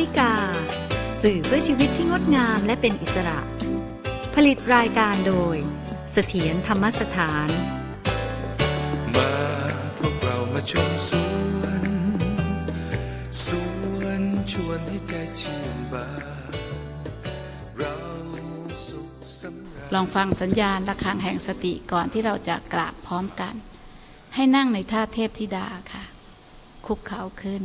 วิกา สื่อเพื่อชีวิตที่งดงามและเป็นอิสระ ผลิตรายการโดย เสถียรธรรมสถาน มาพวกเรามาชมสวน สวนชวนให้ใจชื่นบานเราสุขสำราญลองฟังสัญญาณระฆังแห่งสติก่อนที่เราจะกราบพร้อมกัน ให้นั่งในท่าเทพธิดาค่ะ คุกเข่าขึ้น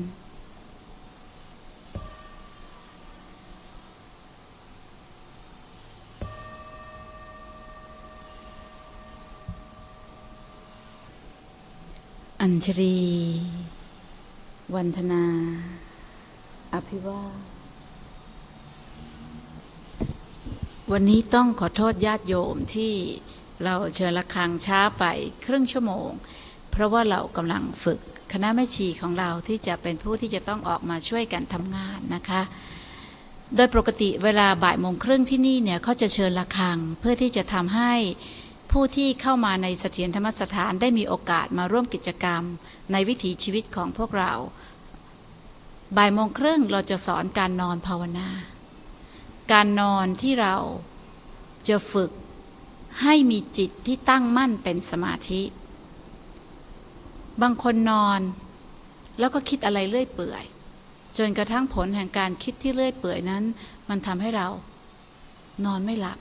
อัญชรี วันธนา อภิวาสวันนี้ต้องขอโทษญาติโยมที่เราเชิญระฆังช้าไปครึ่งชั่วโมง เพราะว่าเรากำลังฝึกคณะแม่ชีของเราที่จะเป็นผู้ที่จะต้องออกมาช่วยกันทำงานนะคะ โดยปกติเวลาบ่ายโมงครึ่งที่นี่เนี่ยเขาจะเชิญระฆังเพื่อที่จะทำให้ ผู้ที่เข้ามาในเสถียรธรรมสถานได้มีโอกาสมาร่วมกิจกรรม ในวิถีชีวิตของพวกเรา บ่ายโมงครึ่งเราจะสอนการนอนภาวนา การนอนที่เราจะฝึกให้มีจิตที่ตั้งมั่นเป็นสมาธิ บางคนนอน แล้วก็คิดอะไรเรื่อยเปื่อย จนกระทั่งผลแห่งการคิดที่เรื่อยเปื่อยนั้น มันทำให้เรานอนไม่หลับ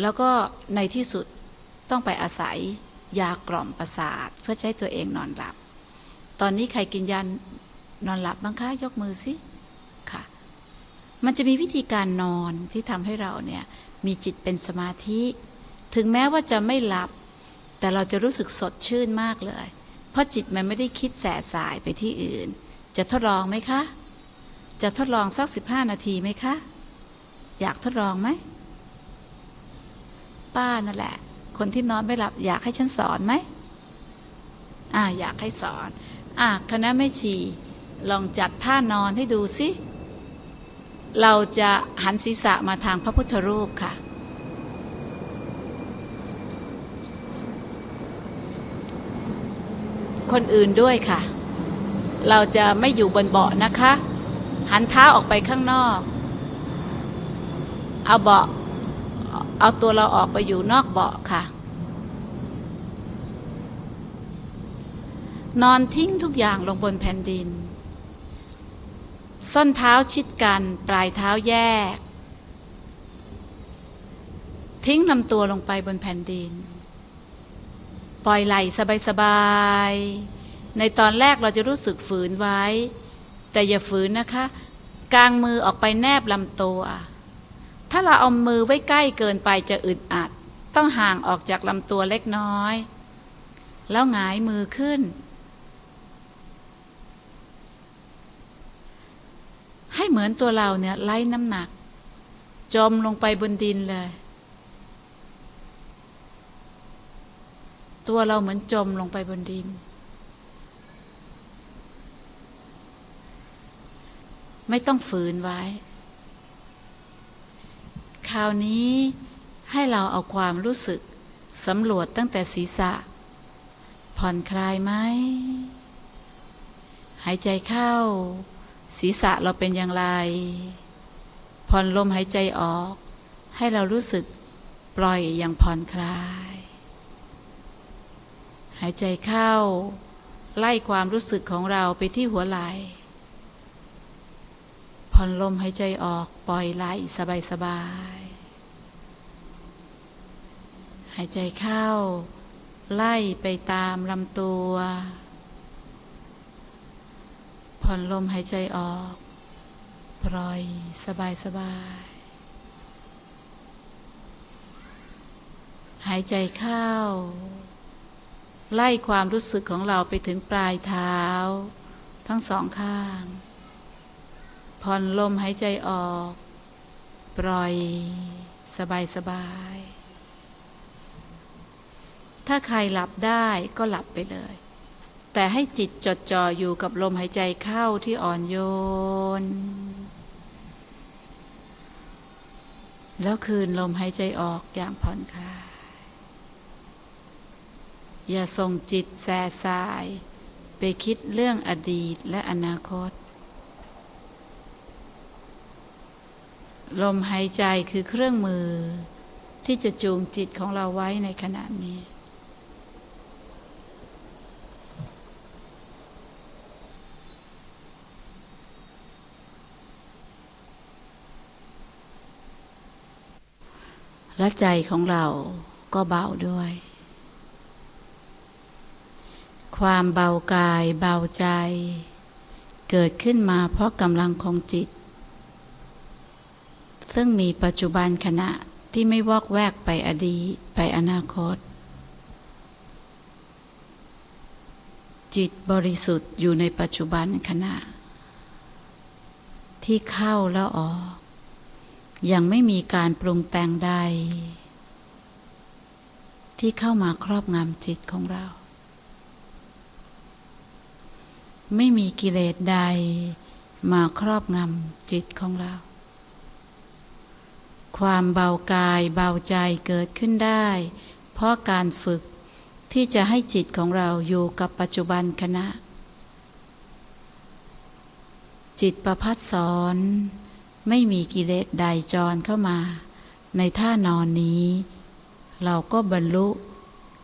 แล้วก็ในที่สุดต้องไปอาศัยยากล่อมประสาท เพื่อใช้ตัวเองนอนหลับ ตอนนี้ใครกินยานอนหลับบ้างคะยกมือสิค่ะ มันจะมีวิธีการนอนที่ทำให้เราเนี่ยมีจิตเป็นสมาธิ ถึงแม้ว่าจะไม่หลับ แต่เราจะรู้สึกสดชื่นมากเลย เพราะจิตมันไม่ได้คิดแสสายไปที่อื่น จะทดลองไหมคะ จะทดลองสักสิบห้านาทีไหมคะ อยากทดลองไหม ป้านั่นแหละ คนที่นอนไม่หลับ อยากให้ฉันสอนไหมอ่าอยากให้สอนอ่าคณะแม่ชีลองจัดท่านอนให้ดูสิ เราจะหันศีรษะมาทางพระพุทธรูปค่ะ คนอื่นด้วยค่ะ เราจะไม่อยู่บนเบาะนะคะ หันเท้าออกไปข้างนอก เอาเบาะ เอาตัวเราออกไปอยู่นอกเบาะค่ะ นอนทิ้งทุกอย่างลงบนแผ่นดิน ส้นเท้าชิดกัน ปลายเท้าแยก ทิ้งลำตัวลงไปบนแผ่นดิน ปล่อยไหลสบายๆ ในตอนแรกเราจะรู้สึกฝืนไว้ แต่อย่าฝืนนะคะ กางมือออกไปแนบลำตัว ถ้าเราเอามือไว้ใกล้เกินไปจะอึดอัด ต้องห่างออกจากลำตัวเล็กน้อย แล้วหงายมือขึ้น ให้เหมือนตัวเราเนี่ยไล่น้ำหนัก จมลงไปบนดินเลย ตัวเราเหมือนจมลงไปบนดิน ไม่ต้องฝืนไว้ คราวนี้ให้เราเอาความรู้สึกสำรวจตั้งแต่ศีรษะ ผ่อนคลายไหม หายใจเข้า ศีรษะเราเป็นอย่างไร ผ่อนลมหายใจออก ให้เรารู้สึกปล่อยอย่างผ่อนคลาย หายใจเข้า ไล่ความรู้สึกของเราไปที่หัวไหล่ ผ่อนลมหายใจออกปล่อยไหลสบายสบายๆหายใจเข้า ไล่ไปตามลำตัว ผ่อนลมหายใจออก ปล่อยสบายสบายหายใจเข้า ไล่ความรู้สึกของเราไปถึงปลายเท้า ทั้งสองข้าง ผ่อนลมหายใจออก ปล่อย สบายสบาย ถ้าใครหลับได้ก็หลับไปเลย แต่ให้จิตจดจ่ออยู่กับลมหายใจเข้าที่อ่อนโยน แล้วคืนลมหายใจออกอย่างผ่อนคลาย อย่าส่งจิตแส่สาย ไปคิดเรื่องอดีตและอนาคต ลมหายใจคือเครื่องมือ ที่จะจูงจิตของเราไว้ในขณะนี้ และใจของเราก็เบาด้วย ความเบากายเบาใจ เกิดขึ้นมาเพราะกำลังของจิต ซึ่งมีปัจจุบันขณะที่ไม่วอกแวกไปอดีตไปอนาคต จิตบริสุทธิ์อยู่ในปัจจุบันขณะ ที่เข้าแล้วออก ยังไม่มีการปรุงแต่งใด ที่เข้ามาครอบงำจิตของเรา ไม่มีกิเลสใดมาครอบงำจิตของเรา ความเบากายเบาใจเกิดขึ้นได้ เพราะการฝึกที่จะให้จิตของเราอยู่กับปัจจุบันขณะ จิตประพัดสอนไม่มีกิเลสใดจรเข้ามา ในท่านอนนี้ เราก็บรรลุ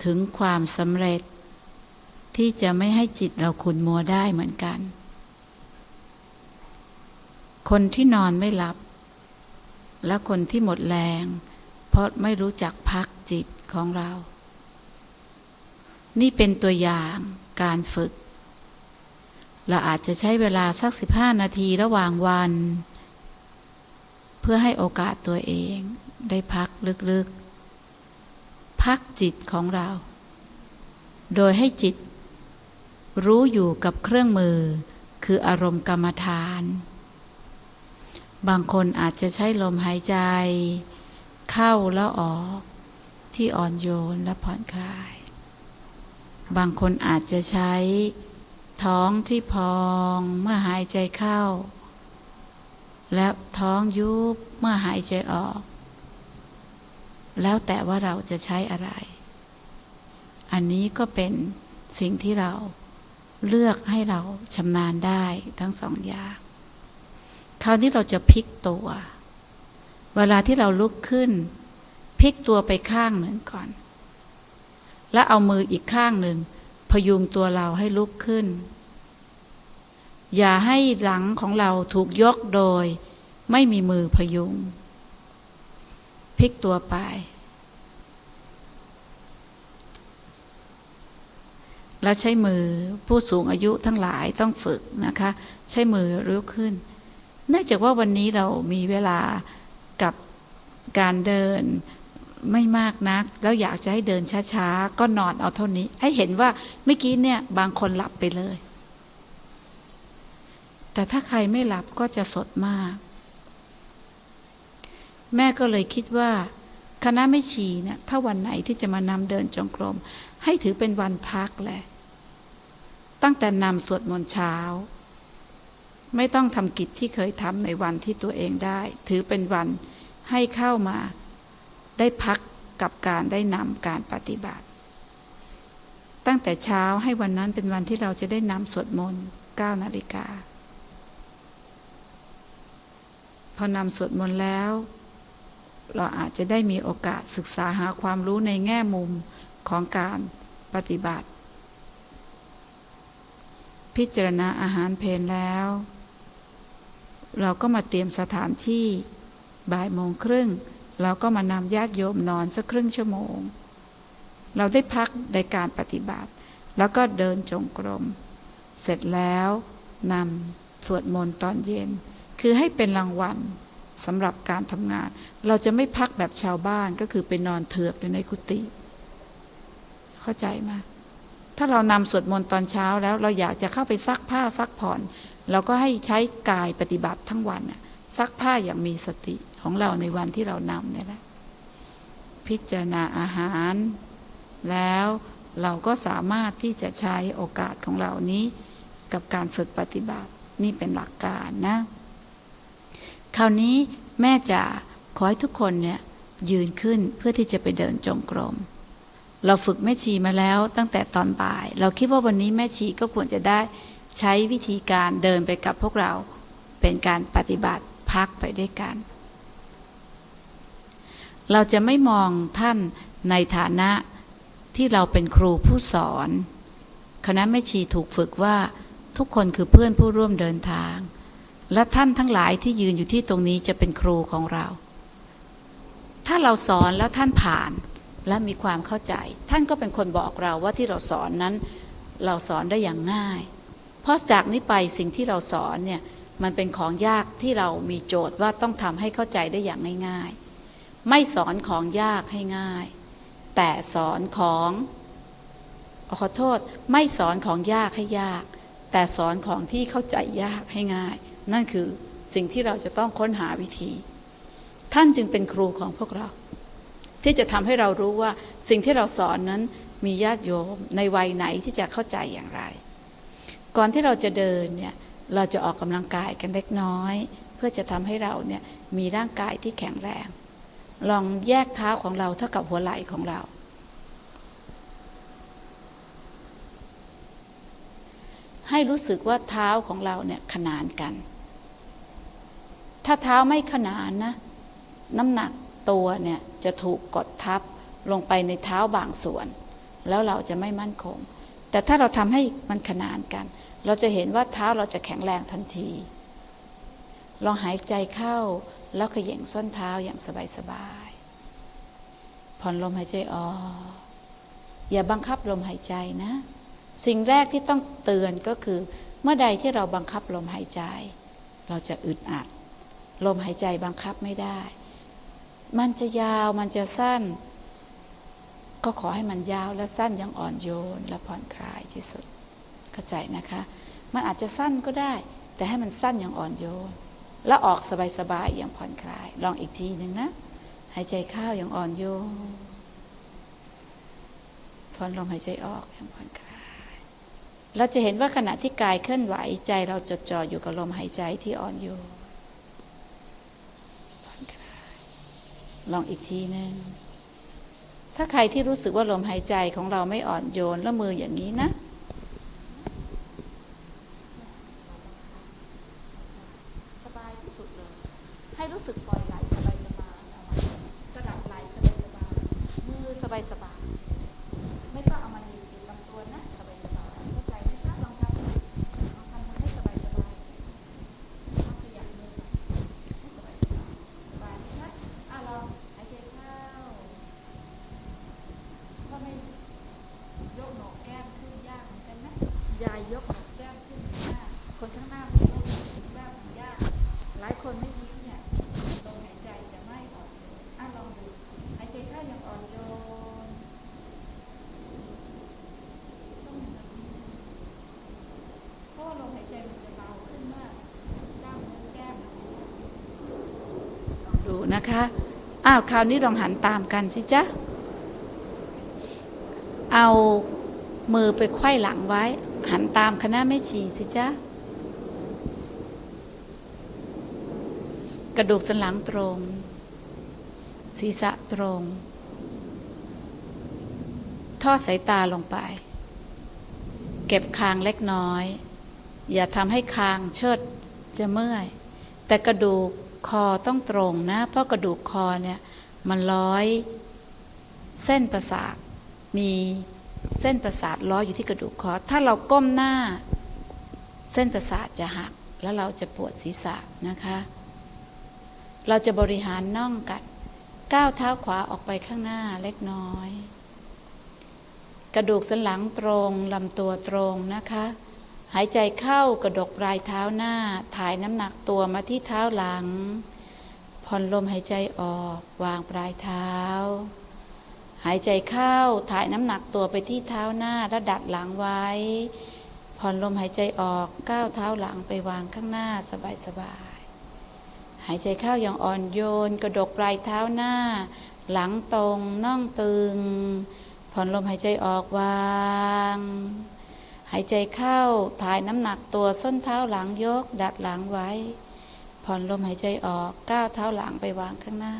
ถึงความสำเร็จ ที่จะไม่ให้จิตเราขุนมัวได้เหมือนกัน คนที่นอนไม่หลับ และคนที่หมดแรง เพราะไม่รู้จักพักจิตของเรา นี่เป็นตัวอย่างการฝึก เราอาจจะใช้เวลาสักสิบห้านาทีระหว่างวัน เพื่อให้โอกาสตัวเองได้พักลึกๆ พักจิตของเรา โดยให้จิตรู้อยู่กับเครื่องมือคืออารมณ์กรรมฐาน บางคนอาจจะใช้ลมหายใจ เข้าแล้วออกที่อ่อนโยนและผ่อนคลาย บางคนอาจจะใช้ท้องที่พองเมื่อหายใจเข้า และท้องยุบเมื่อหายใจออก แล้วแต่ว่าเราจะใช้อะไร อันนี้ก็เป็นสิ่งที่เราเลือกให้เราชำนาญได้ทั้งสองอย่าง คราวนี้เราจะพลิกตัว เวลาที่เราลุกขึ้น พลิกตัวไปข้างหนึ่งก่อน แล้วเอามืออีกข้างหนึ่ง พยุงตัวเราให้ลุกขึ้น อย่าให้หลังของเราถูกยกโดย ไม่มีมือพยุง พลิกตัวไป และใช้มือผู้สูงอายุทั้งหลายต้องฝึกนะคะ ใช้มือลุกขึ้น เนื่องจากว่าวันนี้เรามีเวลากับการเดินไม่มากนัก แล้วอยากจะให้เดินช้าๆ ก็นอนเอาเท่านี้ ให้เห็นว่าเมื่อกี้เนี่ยบางคนหลับไปเลย แต่ถ้าใครไม่หลับก็จะสดมาก แม่ก็เลยคิดว่า คณะไม่ชีเนี่ยถ้าวันไหนที่จะมานำเดินจงกรม ให้ถือเป็นวันพักแหละ ตั้งแต่นำสวดมนต์เช้า ไม่ต้องทำกิจที่เคยทำในวันที่ตัวเองได้ ถือเป็นวันให้เข้ามา ได้พักกับการได้นำการปฏิบัติ ตั้งแต่เช้าให้วันนั้นเป็นวันที่เราจะได้นำสวดมนต์9นาฬิกา พอนำสวดมนต์แล้ว เราอาจจะได้มีโอกาสศึกษาหาความรู้ในแง่มุมของการปฏิบัติ พิจารณาอาหารเพลนแล้ว เราก็มาเตรียมสถานที่บ่ายโมงครึ่ง เราก็มานำญาติโยมนอนสักครึ่งชั่วโมง เราได้พักในการปฏิบัติ แล้วก็เดินจงกรม เสร็จแล้วนำสวดมนต์ตอนเย็น คือให้เป็นรางวัลสำหรับการทำงาน เราจะไม่พักแบบชาวบ้านก็คือไปนอนเถือกอยู่ในกุฏิเข้าใจไหมถ้าเรานำสวดมนต์ตอนเช้าแล้วเราอยากจะเข้าไปซักผ้าซักผ่อน เราก็ให้ใช้กายปฏิบัติทั้งวันซักผ้าอย่างมีสติของเราในวันที่เรานำเนี่ยแหละพิจารณาอาหาร แล้วเราก็สามารถที่จะใช้โอกาสของเรานี้กับการฝึกปฏิบัตินี่เป็นหลักการนะ คราวนี้แม่จะขอให้ทุกคนเนี่ยยืนขึ้นเพื่อที่จะไปเดินจงกรม เราฝึกแม่ชีมาแล้วตั้งแต่ตอนบ่าย เราคิดว่าวันนี้แม่ชีก็ควรจะได้ ใช้วิธีการเดินไปกับพวกเราเป็นการปฏิบัติพักไปด้วยกัน เราจะไม่มองท่านในฐานะที่เราเป็นครูผู้สอนคณะแม่ชีถูกฝึกว่าทุกคนคือเพื่อนผู้ร่วมเดินทาง และท่านทั้งหลายที่ยืนอยู่ที่ตรงนี้จะเป็นครูของเรา ถ้าเราสอนแล้วท่านผ่านและมีความเข้าใจ ท่านก็เป็นคนบอกเราว่าที่เราสอนนั้น เราสอนได้อย่างง่าย เพราะจากนี้ไปสิ่งที่เราสอนเนี่ยมันเป็นของยากที่เรามีโจทย์ว่าต้องทำให้เข้าใจได้อย่างง่าย ๆ ไม่สอนของยากให้ง่าย แต่สอนของขอโทษไม่สอนของยากให้ยาก แต่สอนของที่เข้าใจยากให้ง่าย นั่นคือสิ่งที่เราจะต้องค้นหาวิธี ท่านจึงเป็นครูของพวกเรา ที่จะทำให้เรารู้ว่าสิ่งที่เราสอนนั้นมีญาติโยมในวัยไหนที่จะเข้าใจอย่างไร ก่อนที่เราจะเดินเนี่ยเราจะออกกำลังกายกันเล็กน้อย เพื่อจะทำให้เราเนี่ยมีร่างกายที่แข็งแรง ลองแยกเท้าของเราเท่ากับหัวไหล่ของเรา ให้รู้สึกว่าเท้าของเราเนี่ยขนานกัน ถ้าเท้าไม่ขนานนะ น้ำหนักตัวเนี่ยจะถูกกดทับลงไปในเท้าบางส่วน แล้วเราจะไม่มั่นคง แต่ถ้าเราทำให้มันขนานกัน เราจะเห็นว่าเท้าเราจะแข็งแรงทันทีลองหายใจเข้าแล้วขย่งส้นเท้าอย่างสบายๆผ่อนลมหายใจออกอย่าบังคับลมหายใจนะ สิ่งแรกที่ต้องเตือนก็คือ เมื่อใดที่เราบังคับลมหายใจ เราจะอึดอัด ลมหายใจบังคับไม่ได้ มันจะยาวมันจะสั้น ก็ขอให้มันยาวและสั้นอย่างอ่อนโยนและผ่อนคลายที่สุด เข้าใจนะคะ มันอาจจะสั้นก็ได้ แต่ให้มันสั้นอย่างอ่อนโยน แล้วออกสบายๆอย่างผ่อนคลาย ลองอีกทีหนึ่งนะหายใจเข้าอย่างอ่อนโยนผ่อนลมหายใจออกอย่างผ่อนคลาย เราจะเห็นว่าขณะที่กายเคลื่อนไหวใจเราจดจ่ออยู่กับลมหายใจที่อ่อนโยนผ่อนคลาย ลองอีกทีหนึ่งถ้าใครที่รู้สึกว่าลมหายใจของเราไม่อ่อนโยนแล้วมืออย่างนี้นะ สุดเลย ให้รู้สึกปล่อยไหลสบายสบายกระดับไหลสบายสบายมือสบายสบายไม่ต้องเอามาหนีบติดลำตัวนะสบายสบายเข้าใจไหมคะลองทำดูลองทำมือให้สบายสบายลองขยับมือให้สบายสบายสบายไหมคะอะลองหายใจเข้าก็ไม่ยกโหนกแก้มขึ้นยากเหมือนกันนะยายยกโหนกแก้มขึ้นยากคนข้างหน้าไม่ยกโหนกแก้มยาก หลายคนไม่ยิ้มเนี่ยลมหายใจจะไม่อ่อนโยนอะลองดูหายใจเข้าอย่างอ่อนโยนต้องอย่างนั้นเพราะว่าลมหายใจมันจะเบาขึ้นเมื่อกล้ามเนื้อแก้มลองดู นะคะอ้าวคราวนี้ลองหันตามกันสิจ๊ะเอามือไปไขว้หลังไว้ หันตามคณะแม่ชีสิจ๊ะกระดูกสันหลังตรง ศีรษะตรง ทอดสายตาลงไป เก็บคางเล็กน้อย อย่าทำให้คางเชิดจะเมื่อย แต่กระดูก คอต้องตรงนะ เพราะกระดูกคอเนี่ยมันร้อย เส้นประสาท มีเส้นประสาทร้อยอยู่ที่กระดูกคอ ถ้าเราก้มหน้า เส้นประสาทจะหัก แล้วเราจะปวดศีรษะนะคะ เราจะบริหารน่องกันก้าวเท้าขวาออกไปข้างหน้าเล็กน้อย กระดูกสันหลังตรงลำตัวตรงนะคะ หายใจเข้ากระดกปลายเท้าหน้า ถ่ายน้ำหนักตัวมาที่เท้าหลัง ผ่อนลมหายใจออกวางปลายเท้า หายใจเข้าถ่ายน้ำหนักตัวไปที่เท้าหน้าและดัดหลังไว้ ผ่อนลมหายใจออกก้าวเท้าหลังไปวางข้างหน้าสบายๆหายใจเข้าอย่างอ่อนโยน กระดกปลายเท้าหน้า หลังตรงน่องตึง ผ่อนลมหายใจออกวางายใจเข้าถ่ายน้ำหนักตัวส้นเท้าหลังยก ดัดหลังไว้ ผ่อนลมหายใจออกก้าวเท้าหลังไปวางข้างหน้า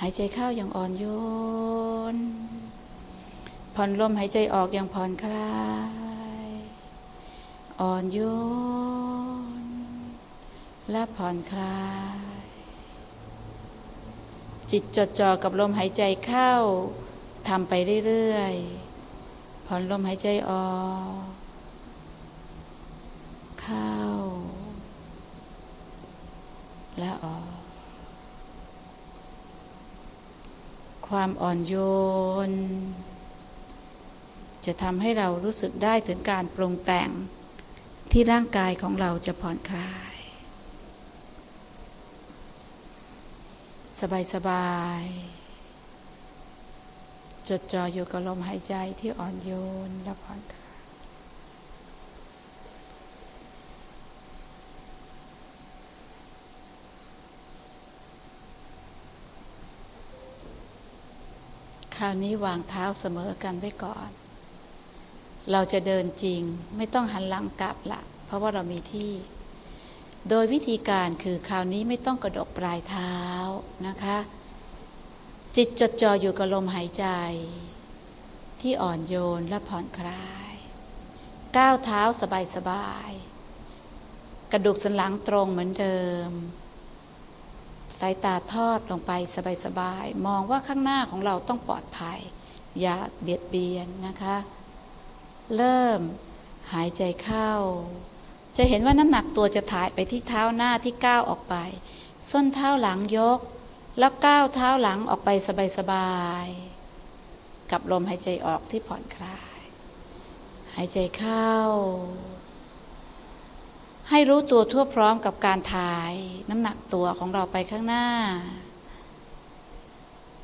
หายใจเข้าอย่างอ่อนโยน ผ่อนลมหายใจออกอย่างผ่อนคลาย อ่อนโยน และผ่อนคลาย จิตจดจ่อกับลมหายใจเข้าทำไปเรื่อยๆ ผ่อนลมหายใจออกเข้า และออก ความอ่อนโยน จะทำให้เรารู้สึกได้ถึงการปรุงแต่งที่ร่างกายของเราจะผ่อนคลาย สบาย สบาย จดจ่ออยู่กับลมหายใจที่อ่อนโยนและผ่อนคลายคราวนี้วางเท้าเสมอกันไว้ก่อน เราจะเดินจริงไม่ต้องหันหลังกลับละเพราะว่าเรามีที่ โดยวิธีการคือคราวนี้ไม่ต้องกระดกปลายเท้านะคะ จิตจดจ่ออยู่กับลมหายใจ ที่อ่อนโยนและผ่อนคลาย ก้าวเท้าสบายๆกระดูกสันหลังตรงเหมือนเดิม สายตาทอดลงไปสบายๆมองว่าข้างหน้าของเราต้องปลอดภัย อย่าเบียดเบียนนะคะ เริ่มหายใจเข้า จะเห็นว่าน้ำหนักตัวจะถ่ายไปที่เท้าหน้าที่ก้าวออกไป ส้นเท้าหลังยก แล้วก้าวเท้าหลังออกไปสบายๆ กับลมหายใจออกที่ผ่อนคลาย หายใจเข้า ให้รู้ตัวทั่วพร้อมกับการถ่ายน้ำหนักตัวของเราไปข้างหน้า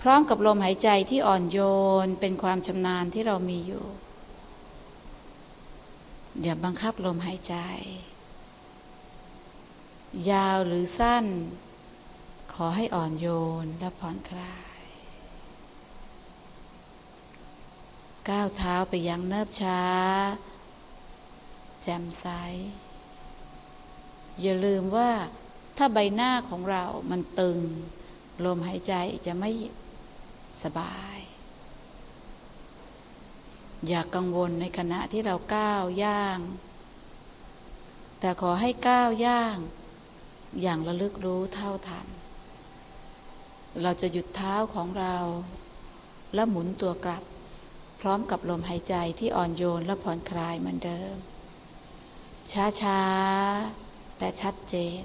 พร้อมกับลมหายใจที่อ่อนโยนเป็นความชำนาญที่เรามีอยู่ อย่าบังคับลมหายใจ ยาวหรือสั้น อให้อ่อนโยนและผ่อนคลาย ก้าวเท้าไปยังเนิบช้า แจ่มใส อย่าลืมว่าถ้าใบหน้าของเรามันตึง ลมหายใจจะไม่สบาย อย่ากกังวลในขณะที่เราก้าวย่าง แต่ขอให้ก้าวย่าง อย่างระลึกรู้เท่าทัน เราจะหยุดเท้าของเรา และหมุนตัวกลับ พร้อมกับลมหายใจที่อ่อนโยนและผ่อนคลายเหมือนเดิม ช้าๆ แต่ชัดเจน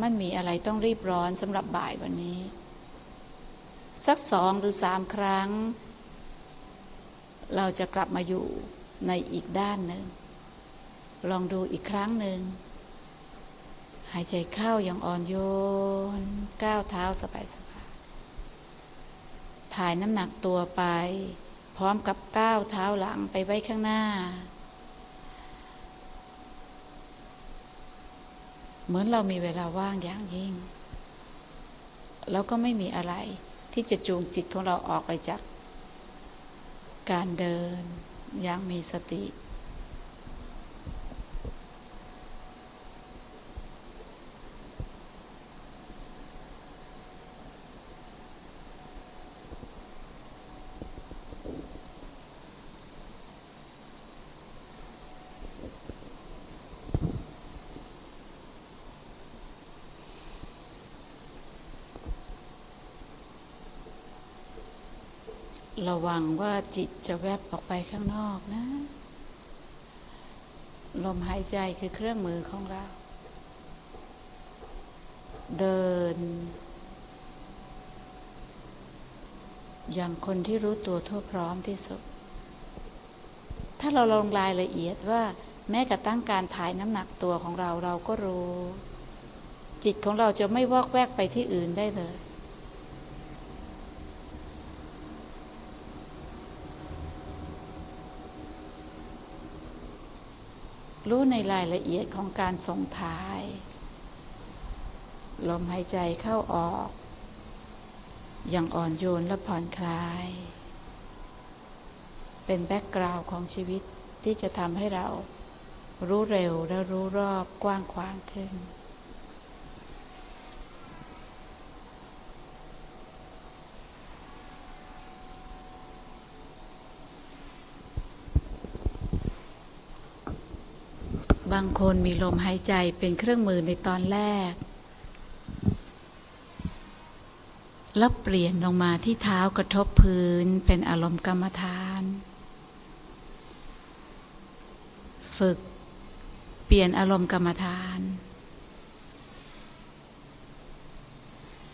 มันมีอะไรต้องรีบร้อนสำหรับบ่ายวันนี้ สักสองหรือสามครั้ง เราจะกลับมาอยู่ในอีกด้านหนึ่ง ลองดูอีกครั้งหนึ่ง หายใจเข้าอย่างอ่อนโยน ก้าวเท้าสบายสบายๆถ่ายน้ำหนักตัวไป พร้อมกับก้าวเท้าหลังไปไว้ข้างหน้า เหมือนเรามีเวลาว่างอย่างยิ่ง แล้วก็ไม่มีอะไรที่จะจูงจิตของเราออกไปจากการเดินอย่างมีสติ ระวังว่าจิตจะแวบออกไปข้างนอกนะ ลมหายใจคือเครื่องมือของเรา เดิน อย่างคนที่รู้ตัวทั่วพร้อมที่สุด ถ้าเราลงรายละเอียดว่า แม้กระทั่งการถ่ายน้ำหนักตัวของเราเราก็รู้ จิตของเราจะไม่วอกแวกไปที่อื่นได้เลย รู้ในรายละเอียดของการส่งท้าย ลมหายใจเข้าออก อย่างอ่อนโยนและผ่อนคลาย เป็นแบ็กกราวด์ของชีวิตที่จะทำให้เรารู้เร็วและรู้รอบกว้างขวางขึ้น บางคนมีลมหายใจเป็นเครื่องมือในตอนแรก แล้วเปลี่ยนลงมาที่เท้ากระทบพื้นเป็นอารมณ์กรรมฐาน ฝึกเปลี่ยนอารมณ์กรรมฐาน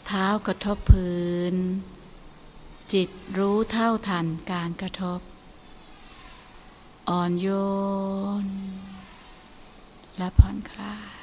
เท้ากระทบพื้น จิตรู้เท่าทันการกระทบ อ่อนโยน และผ่อนคลาย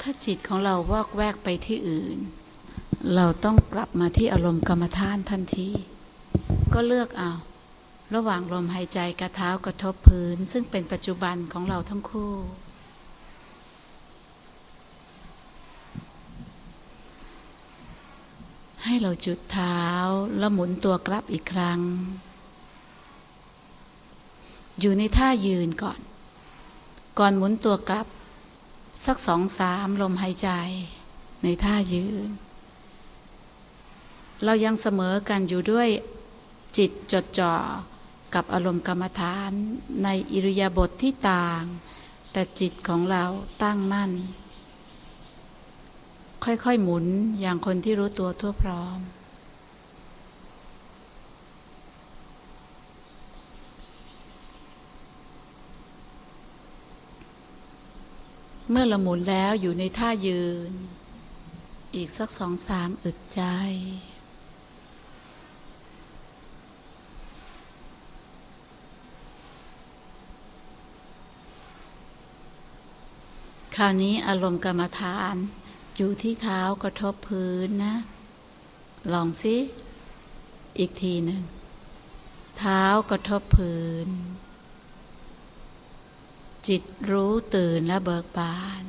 ถ้าจิตของเราวอกแวกไปที่อื่น เราต้องกลับมาที่อารมณ์กรรมฐานทันที ก็เลือกเอา ระหว่างลมหายใจกระเท้ากระทบพื้น ซึ่งเป็นปัจจุบันของเราทั้งคู่ ให้เราจุดเท้าแล้วหมุนตัวกลับอีกครั้ง อยู่ในท่ายืนก่อน ก่อนหมุนตัวกลับ สักสองสามลมหายใจ ในท่ายืน เรายังเสมอกันอยู่ด้วยจิตจดจ่อกับอารมณ์กรรมฐานในอิริยาบถทที่ต่าง แต่จิตของเราตั้งมั่น ค่อยๆหมุนอย่างคนที่รู้ตัวทั่วพร้อม เมื่อละหมุนแล้วอยู่ในท่ายืน อีกสักสองสามอึดใจ คราวนี้อารมณ์กรรมฐาน อยู่ที่เท้ากระทบพื้นนะ ลองสิ อีกทีหนึ่ง เท้ากระทบพื้น จิตรู้ตื่นและเบิกบาน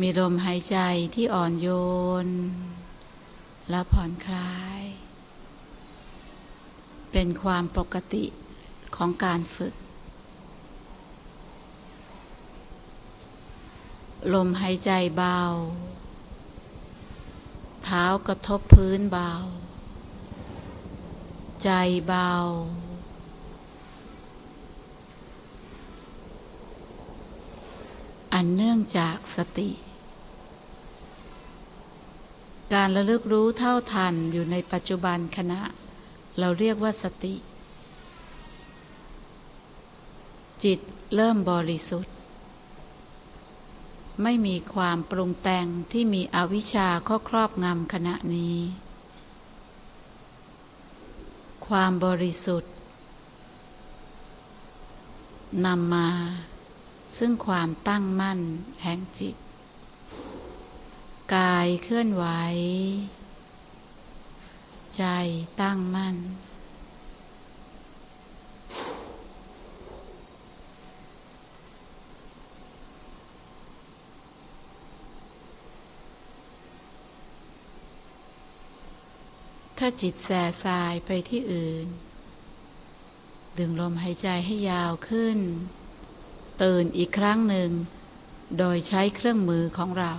มีลมหายใจที่อ่อนโยน และผ่อนคลาย เป็นความปกติของการฝึก ลมหายใจเบา เท้ากระทบพื้นเบา ใจเบา อันเนื่องจากสติ การระลึกรู้เท่าทันอยู่ในปัจจุบันขณะ เราเรียกว่าสติ จิตเริ่มบริสุทธิ์ ไม่มีความปรุงแต่งที่มีอวิชชาข้อครอบงำขณะนี้ ความบริสุทธิ์นำมา ซึ่งความตั้งมั่นแห่งจิต กายเคลื่อนไหว ใจตั้งมั่น ถ้าจิตแส่สายไปที่อื่น ดึงลมหายใจให้ยาวขึ้น ตื่นอีกครั้งหนึ่ง โดยใช้เครื่องมือของเรา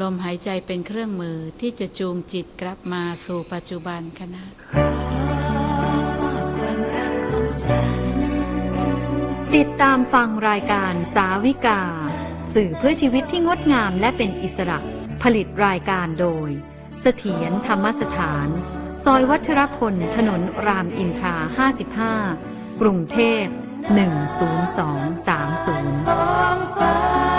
ลมหายใจเป็นเครื่องมือที่จะจูงจิตกลับมาสู่ปัจจุบันขณะติดตามฟังรายการสาวิกา สื่อเพื่อชีวิตที่งดงามและเป็นอิสระ ผลิตรายการโดย เสถียรธรรมสถาน ซอยวัชรพล ถนนรามอินทรา 55 กรุงเทพ 10230